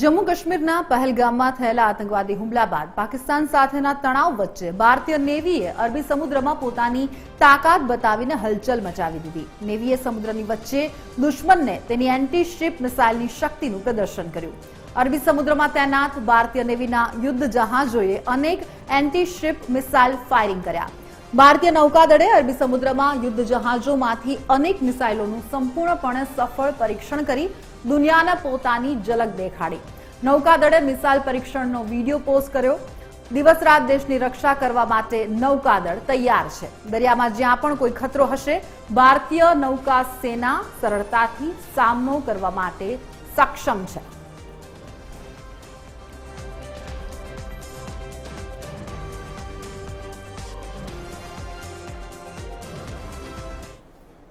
જમ્મુ કાશ્મીરના પહેલગામમાં થયેલા આતંકવાદી હુમલા બાદ પાકિસ્તાન સાથેના તણાવ વચ્ચે ભારતીય નેવીએ અરબી સમુદ્રમાં પોતાની તાકાત બતાવીને હલચલ મચાવી દીધી. નેવીએ સમુદ્રની વચ્ચે દુશ્મનને તેની એન્ટી શિપ મિસાઇલની શક્તિનું પ્રદર્શન કર્યું. અરબી સમુદ્રમાં તૈનાત ભારતીય નેવીના યુદ્ધ જહાજોએ અનેક એન્ટી શિપ મિસાઇલ ફાયરિંગ કર્યા. ભારતીય નૌકાદળે અરબી સમુદ્રમાં યુદ્ધ જહાજોમાંથી અનેક મિસાઇલોનું સંપૂર્ણપણે સફળ પરીક્ષણ કરી દુનિયાને પોતાની ઝલક દેખાડી. નૌકાદળે મિસાઇલ પરીક્ષણનો વીડિયો પોસ્ટ કર્યો. દિવસ રાત દેશની રક્ષા કરવા માટે નૌકાદળ તૈયાર છે. દરિયામાં જ્યાં પણ કોઈ ખતરો હશે, ભારતીય નૌકા સેના સરળતાથી સામનો કરવા માટે સક્ષમ છે.